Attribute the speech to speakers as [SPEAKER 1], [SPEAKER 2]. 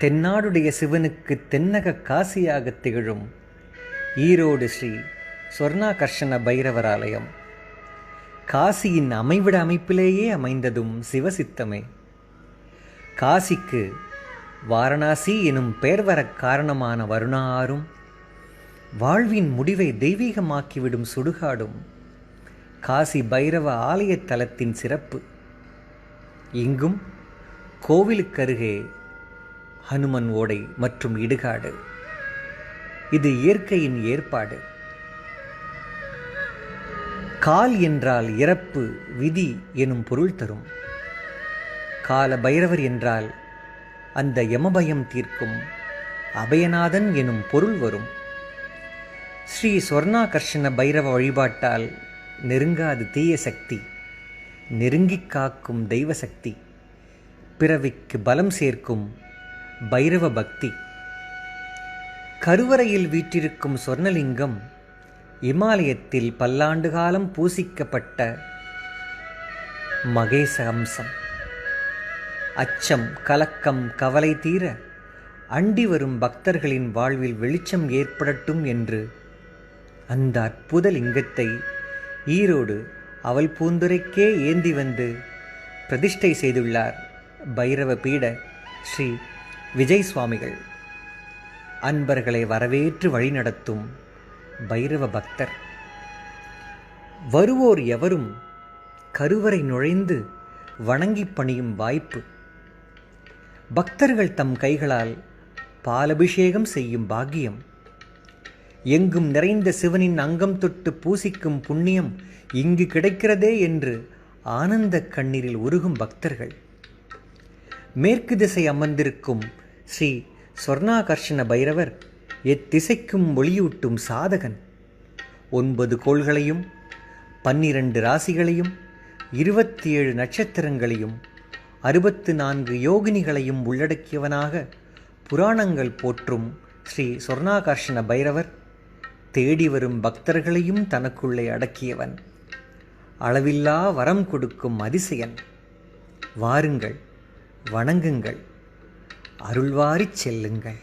[SPEAKER 1] தென்னாடுடைய சிவனுக்கு தென்னக காசியாக திகழும் ஈரோடு ஸ்ரீ சொர்ணாகர்ஷண பைரவராலயம். காசியின் அமைவிட அமைப்பிலேயே அமைந்ததும் சிவசித்தமே. காசிக்கு வாரணாசி எனும் பெயர் வரக் காரணமான வருணாரும் வாழ்வின் முடிவை தெய்வீகமாக்கிவிடும் சுடுகாடும் காசி பைரவ ஆலயத் தலத்தின் சிறப்பு. இங்கும் கோவிலுக்கருகே ஹனுமன் ஓடை மற்றும் இடுகாடு. இது இயற்கையின் ஏற்பாடு. கால் என்றால் இறப்பு விதி எனும் பொருள் தரும். கால பைரவர் என்றால் அந்த யமபயம் தீர்க்கும் அபயநாதன் எனும் பொருள் வரும். ஸ்ரீ சொர்ணாகர்ஷண பைரவ வழிபாட்டால் நெருங்காது தீய சக்தி நெருங்கிக் காக்கும் தெய்வ சக்தி பிறவிக்கு பலம் சேர்க்கும் பைரவ பக்தி கருவறையில் வீற்றிருக்கும் சொர்ணலிங்கம் இமாலயத்தில் பல்லாண்டு காலம் பூசிக்கப்பட்ட மகேச அம்சம் அச்சம் கலக்கம் கவலை தீர அண்டி வரும் பக்தர்களின் வாழ்வில் வெளிச்சம் ஏற்படட்டும் என்று அந்த அற்புத லிங்கத்தை ஈரோடு அவள் பூந்துரைக்கே ஏந்தி வந்து பிரதிஷ்டை செய்துள்ளார் பைரவ பீட ஸ்ரீ விஜய் சுவாமிகள் அன்பர்களை வரவேற்று வழிநடத்தும் பைரவ பக்தர். வருவோர் எவரும் கருவறை நுழைந்து வணங்கி பணியும் வாய்ப்பு. பக்தர்கள் தம் கைகளால் பாலபிஷேகம் செய்யும் பாக்கியம். எங்கும் நிறைந்த சிவனின் அங்கம் தொட்டு பூசிக்கும் புண்ணியம் இங்கு கிடைக்கிறதே என்று ஆனந்த கண்ணீரில் உருகும் பக்தர்கள். மேற்கு திசை அமர்ந்திருக்கும் ஸ்ரீ சொர்ணாகர்ஷண பைரவர் எத்திசைக்கும் ஒளியூட்டும் சாதகன். ஒன்பது கோள்களையும் பன்னிரண்டு ராசிகளையும் இருபத்தி ஏழு நட்சத்திரங்களையும் அறுபத்து நான்கு யோகினிகளையும் உள்ளடக்கியவனாக புராணங்கள் போற்றும் ஸ்ரீ சொர்ணாகர்ஷண பைரவர் தேடி வரும் பக்தர்களையும் தனக்குள்ளே அடக்கியவன். அளவில்லா வரம் கொடுக்கும் அதிசயன். வாருங்கள் வணங்குங்கள். அருள்வாரிச் செல்லுங்கள்.